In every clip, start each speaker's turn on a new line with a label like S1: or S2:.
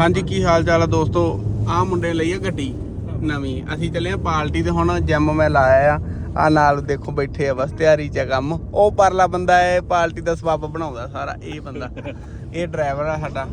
S1: ਹਾਂਜੀ ਕੀ ਹਾਲ ਚਾਲ ਆ ਦੋਸਤੋ? ਆ ਮੁੰਡੇ ਲਈ ਆ ਗੱਡੀ ਨਵੀਂ। ਅਸੀਂ ਚੱਲੇ ਆ ਪਾਰਟੀ ਤੇ ਹੁਣ ਜਿਮ ਮੈਂ ਲਾਇਆ ਆ। ਆ ਨਾਲ ਦੇਖੋ ਬੈਠੇ ਆ ਬਸ ਤਿਆਰੀ ਚ ਆ ਕੰਮ। ਉਹ ਪਰਲਾ ਬੰਦਾ ਹੈ ਪਾਰਟੀ ਦਾ ਸਬੱਬ ਬਣਾਉਂਦਾ ਸਾਰਾ ਇਹ ਬੰਦਾ। ਇਹ ਡਰਾਈਵਰ ਆ ਸਾਡਾ।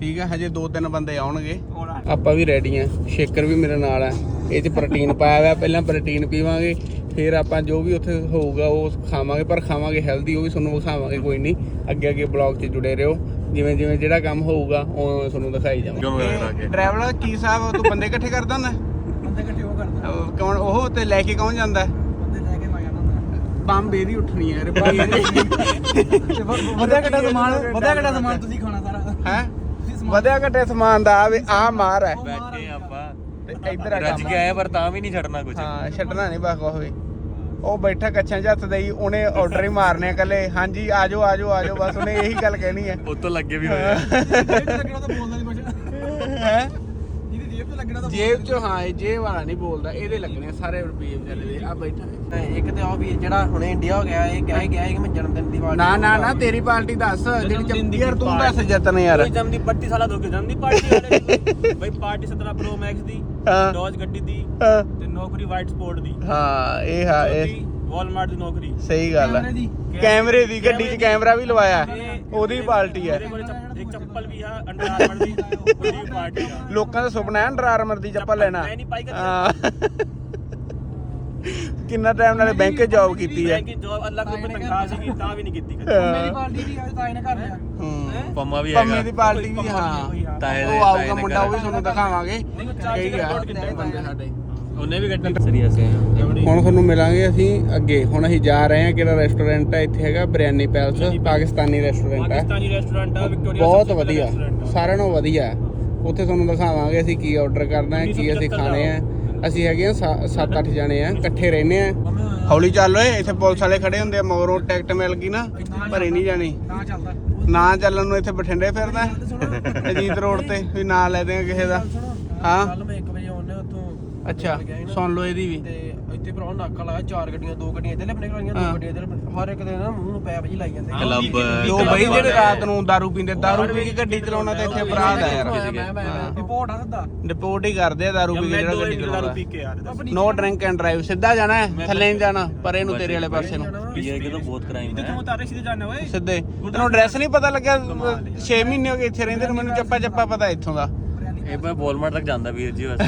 S1: ਠੀਕ ਆ ਹਜੇ ਦੋ ਤਿੰਨ ਬੰਦੇ ਆਉਣਗੇ। ਆਪਾਂ ਵੀ ਰੈਡੀ ਆ। ਸ਼ੇਕਰ ਵੀ ਮੇਰੇ ਨਾਲ ਆ। ਇਹ ਚ ਪ੍ਰੋਟੀਨ ਪਾਇਆ ਹੋਇਆ ਪਹਿਲਾਂ ਪ੍ਰੋਟੀਨ ਪੀਵਾਂਗੇ ਫਿਰ ਆਪਾਂ ਜੋ ਵੀ ਉੱਥੇ ਹੋਊਗਾ ਉਹ ਖਾਵਾਂਗੇ ਪਰ ਖਾਵਾਂਗੇ ਹੈਲਦੀ ਉਹ ਵੀ ਤੁਹਾਨੂੰ ਵਿਖਾਵਾਂਗੇ ਕੋਈ ਨਹੀਂ। ਅੱਗੇ ਅੱਗੇ ਬਲੌਗ 'ਚ ਜੁੜੇ ਰਹੋ। ਜਿਵੇਂ ਜਿਵੇਂ ਜਿਹੜਾ ਕੰਮ ਹੋਊਗਾ ਉਹ ਤੁਹਾਨੂੰ ਦਿਖਾਈ ਜਾਵਾਂਗੇ। ਡਰਾਈਵਰ ਕੀ ਸਾਹਿਬ ਤੂੰ ਬੰਦੇ ਇਕੱਠੇ ਕਰਦਾ ਹੁੰਦਾ?
S2: ਬੰਦੇ ਇਕੱਠੇ ਉਹ ਕਰਦਾ।
S1: ਉਹ ਕੌਣ ਉਹ ਤੇ ਲੈ ਕੇ ਕੌਣ ਜਾਂਦਾ?
S2: ਬੰਦੇ ਲੈ ਕੇ ਮੈਂ ਜਾਂਦਾ ਹੁੰਦਾ।
S1: ਬੰਬ ਇਹਦੀ ਉੱਠਣੀ ਹੈ ਰੁਪਏ
S2: ਵਧਿਆ ਘਟਾ ਸਮਾਨ ਵਧਿਆ ਘਟਾ ਸਮਾਨ ਤੁਸੀਂ ਖਾਣਾ ਸਾਰਾ।
S1: ਹੈ? ਵਧਿਆ ਘਟੇ ਸਮਾਨ ਦਾ ਆ। ਆ ਮਾਰ ਹੈ
S3: ਬੈਠੇ ਆਪਾਂ।
S1: ਤੇ ਇੱਧਰ ਆ
S3: ਰੱਜ
S1: ਕੰਮ।
S3: ਕੇ ਪਰ ਤਾਂ ਵੀ ਨਹੀਂ ਛੱਡਣਾ ਕੁਝ
S1: ਹਾਂ ਛੱਡਣਾ ਨਹੀਂ ਬਸ ਵੀ। ਉਹ ਬੈਠਾ ਕੱਛਾਂ ਹੱਥ ਦੇਈ ਉਹਨੇ ਆਰਡਰ ਹੀ ਮਾਰਨੇ ਕੱਲੇ ਹਾਂਜੀ ਆਜੋ ਆਜੋ ਆਜੋ ਬਸ ਉਹਨੇ ਇਹੀ ਗੱਲ ਕਹਿਣੀ ਹੈ।
S3: ਉਹ ਤੋਂ ਲੱਗੇ ਵੀ ਹੋਏ ਆ।
S2: ਜੇਬ ਤੇ ਲੱਗਣਾ ਤਾਂ ਬੋਲਦਾ ਨਹੀਂ ਕੁਝ
S1: ਹੈ?
S2: ਲੱਗਣਾ ਤਾਂ
S1: ਜੇਬ 'ਚ ਹਾਂ। ਇਹ ਜੇਬ ਵਾਲਾ ਨਹੀਂ ਬੋਲਦਾ ਇਹਦੇ ਲੱਗਣੇ ਸਾਰੇ ਰੁਪਏ ਵਿਚਾਰੇ ਦੇ। ਆ ਬੈਠਾ ਹੈ।
S2: ਇੱਕ ਤੇ ਉਹ ਵੀਰ ਜਿਹੜਾ ਹੁਣੇ ਇੰਡੀਆ ਹੋ ਗਿਆ ਇਹ ਕਹਿ ਗਿਆ ਕਿ ਮੈਂ ਜਨਮ ਦਿਨ ਦੀ ਪਾਰਟੀ
S1: ਨਾ ਨਾ ਨਾ ਤੇਰੀ ਪਾਰਟੀ ਦੱਸ ਜਿਹੜੀ
S4: ਦੀ
S1: ਯਾਰ ਤੂੰ। ਦੱਸ ਜਤਨ ਯਾਰ।
S4: ਕੋਈ ਜਨਮ ਦੀ 32 ਸਾਲਾਂ ਤੋਂ ਜਨਮ ਦੀ ਪਾਰਟੀ ਵਾਲੇ ਦੀ ਬਈ ਪਾਰਟੀ 17 ਪ੍ਰੋ ਮੈਕਸ ਦੀ
S1: ਹਾਂ।
S4: ਡੋਜ ਗੱਡੀ ਦੀ
S1: ਹਾਂ,
S4: ਤੇ ਨੌਕਰੀ ਵਾਈਟ ਸਪੋਰਟ ਦੀ।
S1: ਹਾਂ ਇਹ ਹਾਂ ਇਹ
S4: ਵਾਲਮਾਰਟ ਦੀ ਨੌਕਰੀ।
S1: ਸਹੀ ਗੱਲ ਹੈ
S2: ਕੈਮਰੇ ਦੀ।
S1: ਗੱਡੀ 'ਚ ਕੈਮਰਾ ਵੀ ਲਵਾਇਆ। ਉਹਦੀ ਪਾਰਟੀ ਹੈ
S4: ਇੱਕ ਚੱਪਲ ਵੀ ਆ ਅੰਡਰ ਆਰਮਰ ਦੀ। ਉਹਦੀ ਵੀ ਪਾਰਟੀ ਆ।
S1: ਲੋਕਾਂ ਦਾ ਸੁਪਨਾ ਹੈ ਅੰਡਰ ਆਰਮਰ ਦੀ ਚੱਪਲ ਲੈਣਾ।
S4: ਮੈਂ ਨਹੀਂ ਪਾਈ ਕਦੇ।
S1: ਹਾਂ। ਕਿੰਨਾ ਟਾਈਮ ਨਾਲੇ ਬੈਂਕ 'ਚ ਜੌਬ ਕੀਤੀ ਹੈ।
S4: ਬੈਂਕ ਜੋਬ ਅੱਲਾਹ ਰੁਪਏ ਤਨਖਾਹ ਸੀਗੀ ਤਾਂ ਵੀ ਨਹੀਂ ਕੀਤੀ ਕਦੇ।
S2: ਮੇਰੀ ਪਾਰਟੀ ਦੀ ਅੱਜ ਤਾਈ ਨੇ ਕਰ ਲਿਆ।
S1: ਹੂੰ।
S3: ਪੰਮਾ ਵੀ
S1: ਪੰਮੀ ਦੀ
S3: ਹੈਗਾ
S1: ਪਾਰਟੀ ਵੀ
S4: ਕੋਈ
S1: ਹਾਂ।
S3: ਤਾਏ ਦੇ
S1: ਉਹ ਆਊਗਾ
S3: ਤਾਏ ਦੇ
S1: ਮੁੰਡਾ ਉਹ ਵੀ। ਤੁਹਾਨੂੰ ਦਿਖਾਵਾਂਗੇ।
S4: ਚਾਚੇ
S1: ਕਈ ਆ। ਸਾਡੇ
S3: ਉਹਨੇ ਵੀ ਗੱਡੀ ਸਰੀ ਅਸੀਂ।
S1: ਹੁਣ ਤੁਹਾਨੂੰ ਮਿਲਾਂਗੇ ਅਸੀਂ ਅੱਗੇ। ਹੁਣ ਅਸੀਂ ਜਾ ਰਹੇ ਹਾਂ ਕਿਹੜਾ ਰੈਸਟੋਰੈਂਟ ਹੈ ਇੱਥੇ ਹੈਗਾ ਬਿਰਿਆਨੀ ਪੈਲਸ ਪਾਕਿਸਤਾਨੀ ਰੈਸਟੋਰੈਂਟ ਹੈ
S4: ਪਾਕਿਸਤਾਨੀ ਰੈਸਟੋਰੈਂਟ ਆ ਵਿਕਟੋਰੀਆ
S1: ਬਹੁਤ ਵਧੀਆ। ਸਾਰਿਆਂ ਨਾਲੋਂ ਵਧੀਆ। ਹੈ। ਉੱਥੇ ਤੁਹਾਨੂੰ ਦਿਖਾਵਾਂਗੇ ਅਸੀਂ ਕੀ ਆਰਡਰ ਕਰਨਾ ਹੈ ਕੀ ਅਸੀਂ ਖਾਣੇ ਆ। ਅਸੀਂ ਹੈਗੇ ਆ 7-8 ਜਣੇ ਆ ਇਕੱਠੇ ਰਹਿੰਦੇ ਆ। ਹੌਲੀ ਚੱਲ ਓਏ ਇੱਥੇ ਪੁਲਿਸ ਵਾਲੇ ਖੜੇ ਹੁੰਦੇ ਆ ਮਗਰੋਂ ਟਿਕਟ ਮਿਲ ਗਈ ਨਾ ਭਰੇ ਨਹੀਂ ਜਾਣੀ।
S2: ਨਾ ਚੱਲਦਾ।
S1: ਨਾ ਚੱਲਣ ਨੂੰ ਇੱਥੇ ਬਠਿੰਡੇ ਫਿਰਦਾ ਅਜੀਤ ਰੋਡ ਤੇ ਵੀ ਨਾਂ ਲੈ ਦੇਗਾ ਕਿਸੇ ਦਾ। ਹਾਂ। ਅੱਛਾ ਨਾਲ ਗਿਆ ਸੀ ਇਹਦੀ ਵੀ।
S2: ਤੇ ਇੱਥੇ ਭਰਾ ਨਾਕਾ ਲਾਇਆ ਚਾਰ ਗੱਡੀਆਂ ਦੋ ਗੱਡੀਆਂ ਇੱਧਰਲੇ ਆਪਣੇ
S1: ਕਰਾਈਆਂ
S2: ਦੋ ਗੱਡੀਆਂ ਇੱਧਰਲੇ ਹਰ ਇੱਕ ਦੇ ਨਾ ਮੂੰਹ ਨੂੰ ਪੈਪ ਜੀ ਲਾਈ ਜਾਂਦੇ।
S3: ਕਲੱਬ
S1: ਜੋ ਬਈ ਜਿਹੜੇ ਰਾਤ ਨੂੰ ਦਾਰੂ ਪੀਂਦੇ ਦਾਰੂ ਪੀ ਕੇ ਗੱਡੀ ਚਲਾਉਣਾ ਤਾਂ ਇੱਥੇ ਅਪਰਾਧ ਆ ਯਾਰ।
S2: ਮੈਂ- ਮੈਂ- ਰਿਪੋਰਟ ਆ ਸਿੱਧਾ।
S1: ਰਿਪੋਰਟ ਹੀ ਕਰਦੇ ਆ ਦਾਰੂ ਪੀ ਕੇ ਜਿਹੜਾ ਗੱਡੀ ਚਲਾਉਂਦਾ।
S4: ਪੀ ਕੇ ਯਾਰ
S1: ਨੋ ਡਰਿੰਕ ਐਂਡ ਡਰਾਈਵ ਸਿੱਧਾ ਜਾਣਾ ਥੱਲੇ ਨਹੀਂ ਜਾਣਾ ਪਰ ਇਹਨੂੰ ਤੇਰੇ ਵਾਲੇ ਪਾਸੇ ਨੂੰ।
S3: ਪੀਏ ਕੇ ਤਾਂ ਬਹੁਤ ਕ੍ਰਾਈਮ ਹੈ।
S4: ਉਤਾਰੇ ਸਿੱਧੇ ਜਾਣਾ ਓਏ।
S1: ਸਿੱਧੇ। ਤੈਨੂੰ ਐਡਰੈਸ ਨਹੀਂ ਪਤਾ ਲੱਗਿਆ 6 ਮਹੀਨੇ ਹੋ ਗਏ ਇੱਥੇ ਰਹਿੰਦੇ ਨੂੰ ਮੈਨੂੰ ਚੱਪਾ ਚੱਪਾ ਪਤਾ ਇੱਥੋਂ ਦਾ।
S3: ਇਹ ਮੈਂ ਬੋਲਮਾਰ ਤੱਕ ਜਾਂਦਾ ਵੀਰ ਜੀ ਬਸ।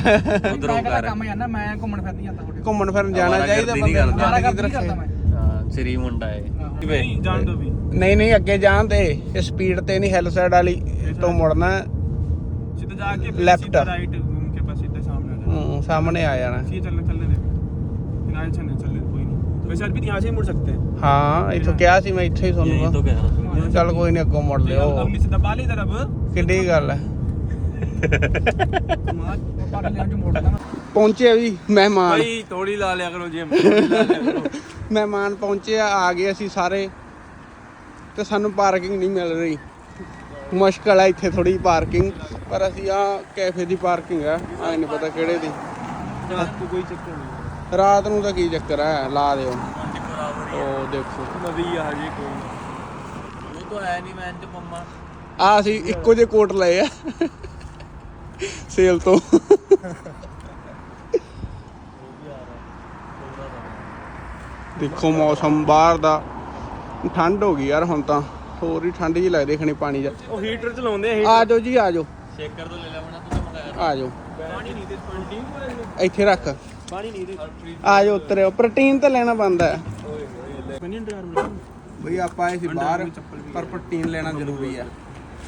S3: ਉਧਰੋਂ
S2: ਮੈਂ ਕੰਮ ਜਾਂਦਾ ਮੈਂ ਘੁੰਮਣ ਫਿਰਨ ਜਾਂਦਾ ਤੁਹਾਡੇ
S1: ਘੁੰਮਣ ਫਿਰਨ ਜਾਣਾ ਚਾਹੀਦਾ ਬੰਦੇ
S3: ਹਾਂ ਸਰੀ ਮੁੰਡਾ ਹੈ।
S4: ਨਹੀਂ ਜਾਣ ਦੋ ਵੀ।
S1: ਨਹੀਂ ਨਹੀਂ ਅੱਗੇ ਜਾਣ ਦੇ। ਇਹ ਸਪੀਡ ਤੇ ਨਹੀਂ ਹਿੱਲ ਸਾਈਡ ਵਾਲੀ ਤੋਂ ਮੁੜਨਾ।
S4: ਸਿੱਧਾ ਜਾ
S1: ਕੇ
S4: ਲੈਫਟ ਰਾਈਟ ਘੁੰਮ ਕੇ ਬਸ ਸਿੱਧਾ ਸਾਹਮਣੇ ਆ ਜਾਣਾ।
S1: ਹੂੰ ਸਾਹਮਣੇ ਆ ਜਾਣਾ।
S4: ਸੀ ਚੱਲਣ ਚੱਲਣ ਦੇ ਫਿਨਾਲ ਚੱਲਣ ਚੱਲਣ ਕੋਈ ਨਹੀਂ। ਵੈਸੇ ਅੱਜ ਵੀ ਯਹਾਂ ਸੇ ਮੁੜ ਸਕਤੇ हैं
S1: ਹਾਂ ਇੱਥੋਂ ਕਿਹਾ ਸੀ ਮੈਂ ਇੱਥੇ ਹੀ ਸੁਣੂਗਾ। ਚੱਲ ਕੋਈ ਨਹੀਂ ਅੱਗੋਂ ਮੁੜ ਲਿਓ।
S4: ਅਗਲੀ ਸਿੱਧਾ ਬਾਲੀ ਤਰਫ
S1: ਕਿੱਡੀ ਗੱਲ ਹੈ। ਪਹੁੰਚੇ ਆ ਜੀ ਮਹਿਮਾਨ।
S4: ਭਾਈ ਥੋੜੀ ਲਾ ਲਿਆ ਕਰੋ ਜੇ
S1: ਮਹਿਮਾਨ ਪਹੁੰਚੇ ਆ ਆ ਗਏ ਅਸੀਂ ਸਾਰੇ। ਤੇ ਸਾਨੂੰ ਪਾਰਕਿੰਗ ਨਹੀਂ ਮਿਲ ਰਹੀ। ਮੁਸ਼ਕਲ ਆ ਇੱਥੇ ਥੋੜੀ ਪਾਰਕਿੰਗ ਪਰ ਅਸੀਂ ਆ ਕੈਫੇ ਦੀ ਪਾਰਕਿੰਗ ਆ। ਆ ਨਹੀਂ ਪਤਾ ਕਿਹੜੇ ਦੀ।
S4: ਰਾਤ ਨੂੰ ਕੋਈ
S1: ਰਾਤ ਨੂੰ ਤਾਂ ਕੀ ਚੱਕਰ ਆ ਲਾ ਦਿਓ। ਉਹ ਦੇਖੋ।
S4: ਨਦੀ ਆ ਜੇ ਕੋਈ।
S3: ਉਹ ਤਾਂ ਐ ਨਹੀਂ ਮੈਂ ਤੇ ਮੰਮਾ।
S1: ਆ ਅਸੀਂ ਇੱਕੋ ਜਿਹੇ ਕੋਟ ਲਏ ਆ। ਸੇਲ ਤੋਂ। ਦੇਖੋ ਮੌਸਮ ਬਾਹਰ ਦਾ। ਠੰਡ ਹੋ ਗਈ ਯਾਰ ਹੁਣ ਤਾਂ। ਹੋਰ ਹੀ ਠੰਡ ਜੀ ਲੱਗਦੀ ਖਣੀ ਪਾਣੀ ਦਾ
S4: ਉਹ ਹੀਟਰ ਚਲਾਉਂਦੇ ਆ
S1: ਆ ਜਾਓ ਜੀ ਆ ਜਾਓ
S3: ਸ਼ੇਕਰ ਤੋਂ ਲੈ ਲੈ ਬਣਾ ਤੂੰ ਮੰਗਾਇਆ
S1: ਆ ਜਾਓ
S4: ਪਾਣੀ ਨਹੀਂ ਦੇ ਪਾਣੀ
S1: ਇੱਥੇ ਰੱਖ।
S4: ਪਾਣੀ ਨਹੀਂ ਦੇ।
S1: ਆ ਜਾਓ ਉਤਰਿਓ ਪ੍ਰੋਟੀਨ ਤਾਂ ਲੈਣਾ ਪੈਂਦਾ ਹੈ। ਬਈ ਆਪਾਂ ਆਏ ਸੀ ਬਾਹਰ ਪਰ ਪ੍ਰੋਟੀਨ ਲੈਣਾ ਜ਼ਰੂਰੀ ਆ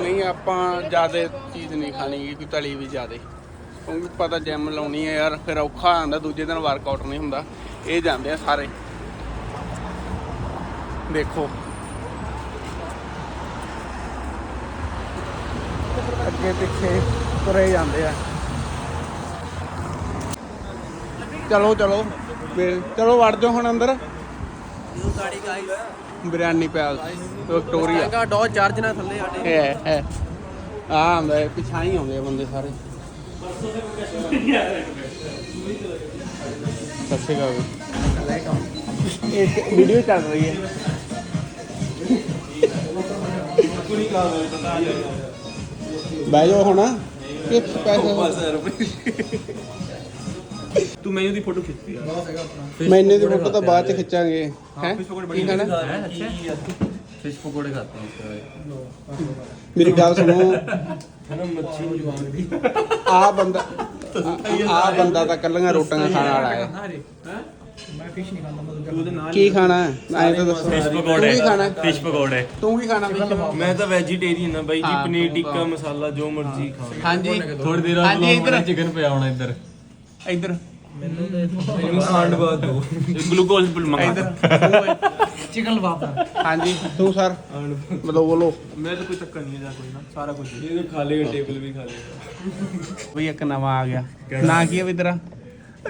S1: ਨਹੀਂ, ਆਪਾਂ ਜ਼ਿਆਦਾ ਚੀਜ਼ ਨਹੀਂ ਖਾਣੀ ਕਿ ਤਲੀ ਵੀ ਜ਼ਿਆਦਾ। ਕਿਉਂਕਿ ਪਤਾ ਜਿਮ ਲਾਉਣੀ ਹੈ ਯਾਰ, ਫਿਰ ਔਖਾ ਆਂਦਾ ਦੂਜੇ ਦਿਨ ਵਰਕਆਊਟ ਨਹੀਂ ਹੁੰਦਾ। ਇਹ ਜਾਂਦੇ ਆ ਸਾਰੇ। ਦੇਖੋ। ਅੱਗੇ ਪਿੱਛੇ ਤੁਰੇ ਜਾਂਦੇ ਆ। ਚਲੋ ਚਲੋ। ਫਿਰ ਚਲੋ, ਵੜ ਜਾਓ ਹੁਣ ਅੰਦਰ।
S2: ਗਾੜੀ ਗਾਈਸ
S1: ਬਿਰਿਆਨੀ ਪੈਲਸ ਵਿਕਟੋਰੀਆ
S2: ਹੈਗਾ ਡੋ ਚਾਰਜ ਨਾਲ ਥੱਲੇ ਸਾਡੇ
S1: ਹੈ ਹੈ। ਆ ਆਉਂਦਾ ਹੈ ਪਿਛਾਂ ਹੀ ਆਉਂਦੇ ਆ ਬੰਦੇ ਸਾਰੇ। ਸਤਿ ਸ਼੍ਰੀ ਅਕਾਲ। ਇੱਕ ਵੀਡੀਓ ਚੱਲ ਰਹੀ ਹੈ। ਬਹਿ ਜਾਓ ਹੁਣ। ਕਿ ਪੈਸੇ
S4: ਤੂੰ ਮੈਨੂੰ ਦੀ ਫੋਟੋ ਖਿੱਚਦੀ ਯਾਰ।
S1: ਬਹੁਤ ਹੈਗਾ ਦੀ ਫੋਟੋ ਤਾਂ ਬਾਅਦ ਚ ਖਿੱਚਾਂਗੇ। ਹੈ ਕੀ ਹੈ ਅੱਛਾ।
S3: ਫਿਸ਼ ਪਕੌੜੇ ਖਾਤੇ ਹਾਂ
S1: ਮੇਰੀ ਗੱਲ ਸੁਣੋ।
S4: ਹਨਾ ਮੱਛੀ ਜਵਾਨ ਦੀ
S1: ਆ ਬੰਦਾ ਆ ਬੰਦਾ ਤਾਂ ਕੱਲੀਆਂ ਰੋਟੀਆਂ ਖਾਣ ਵਾਲਾ ਹੈ।
S4: ਮੈਂ ਫਿਸ਼ ਨਹੀਂ ਖਾਂਦਾ ਮਤਲਬ
S1: ਕੀ ਖਾਣਾ? ਹੈ ਐਂ ਤਾਂ ਦੱਸੋ। ਕੀ ਖਾਣਾ?
S3: ਫਿਸ਼ ਪਕੌੜੇ।
S1: ਤੂੰ ਕੀ ਖਾਣਾ?
S4: ਮੈਂ ਤਾਂ ਵੈਜੀਟੇਰੀਅਨ ਹਾਂ ਬਾਈ ਜੀ ਪਨੀਰ ਟਿੱਕਾ ਮਸਾਲਾ ਜੋ ਮਰਜ਼ੀ ਖਾਓ।
S1: ਹਾਂਜੀ। ਥੋੜੀ ਦੇਰ
S3: ਬਾਅਦ ਚਿਕਨ ਪਿਆ ਇੱਧਰ।
S1: ਇੱਧਰ।
S4: ਮੈਨੂੰ ਦੇ ਆਂਡ ਬਾਤ
S3: ਦੋ। ਗਲੂਕੋਜ਼ ਪਿਲ
S1: ਮੰਗਾ
S2: ਚਿਕਨ ਲਵਾਤਾ
S1: ਹਾਂਜੀ। ਤੂੰ ਸਰ? ਮਤਲਬ ਬੋਲੋ।
S4: ਮੇਰੇ ਤੋਂ ਕੋਈ ਚੱਕਰ ਨਹੀਂ ਹੈ ਕੋਈ ਨਾ ਸਾਰਾ ਕੁਝ ਇਹ ਤਾਂ ਖਾ ਲੇਗਾ ਟੇਬਲ ਵੀ ਖਾ ਲੇਗਾ
S1: ਬਈ ਇੱਕ ਨਵਾਂ ਆ ਗਿਆ। ਨਾ ਕੀ ਹੈ ਵੀ ਤੇਰਾ?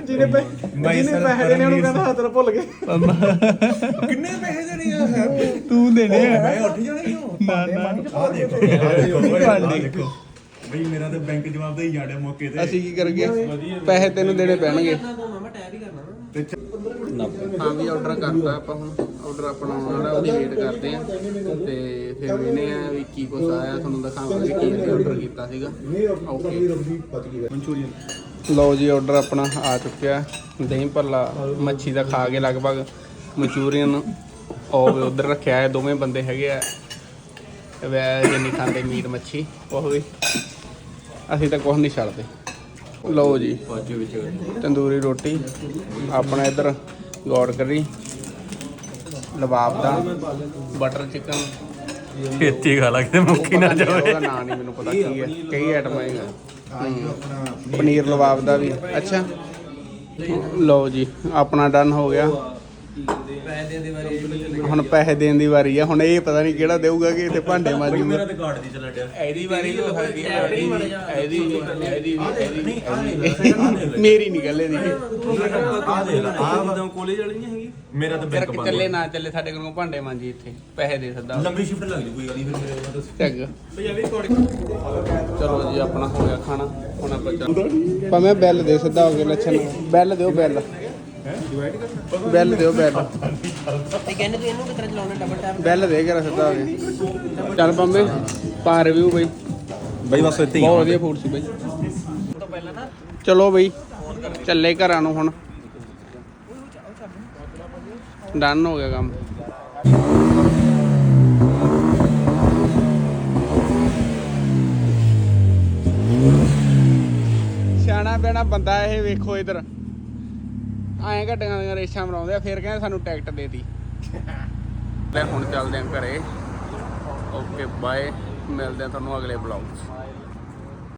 S1: ਜਿਹਨੇ ਪੈਸੇ ਜਿਹਨੇ ਪੈਸੇ ਨੇ ਉਹਨੂੰ ਕਹਿੰਦਾ ਹੱਥ ਭੁੱਲ ਗਏ।
S4: ਕਿੰਨੇ ਪੈਸੇ ਦੇਣੇ ਆ?
S1: ਤੂੰ ਦੇਣੇ ਆ।
S4: ਮੈਂ ਉੱਠ ਜਾਣਾ ਕਿਉਂ
S1: ਨਾ ਨਾ।
S5: ਆ ਦੇਖੋ ਆ ਦੇਖੋ। ਬਈ ਮੇਰਾ ਤਾਂ ਬੈਂਕ ਜਵਾਬ ਦਾ ਹੀ ਜਾੜਿਆ ਮੌਕੇ ਤੇ।
S1: ਅਸੀਂ ਕੀ ਕਰਗੇ ਪੈਸੇ ਤੈਨੂੰ ਦੇਣੇ ਪੈਣਗੇ।
S2: ਤੂੰ ਮਾਮਾ ਟੈਪ ਹੀ ਕਰਨਾ
S1: ਹਾਂ ਵੀ ਆਰਡਰ ਕਰਤਾ ਆਪਾਂ ਹੁਣ। ਆਰਡਰ ਆਪਣਾ ਆਉਣ ਵਾਲਾ ਉਹਦੀ ਵੇਟ ਕਰਦੇ ਆ। ਤੇ ਫਿਰ ਵੇਨੇ ਆ ਵੀ ਕੀ ਕੁਛ ਆਇਆ ਤੁਹਾਨੂੰ ਦਿਖਾਵਾਂਗੇ ਕੀ ਅਸੀਂ ਆਰਡਰ ਕੀਤਾ ਸੀਗਾ। ਓਕੇ
S4: ਮਨਚੂਰੀਅਨ
S1: ਲਓ ਜੀ ਆਰਡਰ ਆਪਣਾ ਆ ਚੁੱਕਿਆ। ਦਹੀਂ ਭੱਲਾ ਮੱਛੀ ਦਾ ਖਾ ਕੇ ਲਗਭਗ ਮਨਚੂਰੀਅਨ ਉਹ ਵੀ ਉਧਰ ਰੱਖਿਆ ਹੈ ਦੋਵੇਂ ਬੰਦੇ ਹੈਗੇ ਆ। ਵੈਸੇ ਨਹੀਂ ਖਾਂਦੇ ਮੀਟ ਮੱਛੀ ਉਹ ਵੀ। ਅਸੀਂ ਤਾਂ ਕੁਝ ਨਹੀਂ ਛੱਡਦੇ। ਲਓ ਜੀ ਤੰਦੂਰੀ ਰੋਟੀ ਆਪਣਾ ਇੱਧਰ ਗੌਰ ਕਰੀ। ਲਵਾਬ ਦਾ ਬਟਰ ਚਿਕਨ
S3: ਖੇਤੀ ਖਾ ਲਾ ਕਿਤੇ ਨਾ
S1: ਜਾਵੇ। ਨਾ ਨਹੀਂ ਮੈਨੂੰ ਪਤਾ ਕੀ ਹੈ। ਕਈ ਆਈਟਮ ਹੈ ਪਨੀਰ ਲਵਾਬ ਦਾ ਵੀ। ਅੱਛਾ। ਲਓ ਜੀ ਆਪਣਾ ਡਨ ਹੋ ਗਿਆ।
S2: ਪੈਸੇ ਦੇ ਬਾਰੇ
S1: ਹੁਣ ਪੈਸੇ ਦੇਣ ਦੀ ਵਾਰੀ ਆ ਹੁਣ ਇਹ ਪਤਾ ਨਹੀਂ ਕਿਹੜਾ ਦੇਊਗਾ ਕਿ ਇੱਥੇ ਭਾਂਡੇ ਮਾਜੂਗਾ।
S5: ਮੇਰਾ ਤਾਂ ਕਾਰਡ ਦੀ ਚੱਲਣ ਡਿਆ।
S1: ਇਹਦੀ ਵਾਰੀ ਹੋ ਸਕਦੀ ਹੈ ਇਹਦੀ ਇਹਦੀ ਇਹਦੀ ਇਹਦੀ ਮੇਰੀ ਨਹੀਂ ਗੱਲ ਇਹਦੀ।
S4: ਆ ਦੇ ਲੈ ਆ ਬਦਾਮ ਕਾਲਜ ਵਾਲੀ ਨਹੀਂ ਹੈਗੀ
S5: ਮੇਰਾ ਤਾਂ ਬੈਂਕ ਬੰਦ
S1: ਚੱਲੇ ਨਾ ਚੱਲੇ ਸਾਡੇ ਕੋਲੋਂ ਭਾਂਡੇ ਮਾਂਜੀ ਇੱਥੇ ਪੈਸੇ ਦੇ ਸਕਦਾ
S5: ਲੰਬੀ ਸ਼ਿਫਟ ਲੱਗ ਜੂ ਕੋਈ ਗੱਲ ਨਹੀਂ ਫਿਰ ਮੇਰੇ ਕੋਲ
S1: ਚੱਗ ਚਲੋ। ਜੀ ਆਪਣਾ ਹੋ ਗਿਆ ਖਾਣਾ ਹੁਣ ਆਪਾਂ ਚੱਲ ਭਾਵੇਂ ਬੈਲ ਦੇ ਸਿੱਧਾ ਹੋ ਗਿਆ ਲੱਛਣ ਬੈਲ ਦਿਓ ਬੈਲ। ਬੈਲ ਦਿਓ ਬੈਲ।
S2: ਤੇ ਕਹਿੰਦੇ ਤੂੰ ਇਹਨੂੰ ਕਿਤਰਾ ਚਲਾਉਣਾ ਡਬਲ ਟੈਪ
S1: ਬੈਲ ਦੇ ਕੇ ਸਿੱਧਾ ਹੋ ਗਿਆ ਚੱਲ ਪੰਮੇ ਪਾ ਰਿਵਿਊ ਬਈ।
S5: ਬਈ ਬਸ ਇੱਥੇ
S1: ਬਹੁਤ ਵਧੀਆ ਫੂਡ ਸੀ ਬਈ। ਚਲੋ ਬਈ ਚੱਲੇ ਘਰਾਂ ਨੂੰ ਹੁਣ। ਡਨ ਹੋ ਗਿਆ ਕੰਮ। ਸਿਆਣਾ ਪੈਣਾ ਬੰਦਾ ਇਹ ਵੇਖੋ ਇਧਰ। ਐਂ ਘੱਟੀਆਂ ਦੀਆਂ ਰੇਸ਼ਾਂ ਬਣਾਉਂਦੇ ਆ, ਫਿਰ ਕਹਿੰਦੇ ਸਾਨੂੰ ਟਿਕਟ ਦੇਤੀ ਲੈ ਹੁਣ ਚੱਲਦੇ ਆਂ ਘਰੇ। Okay, bye. ਮਿਲਦੇ ਆ ਤੁਹਾਨੂੰ ਅਗਲੇ ਬਲੌਗ 'ਚ।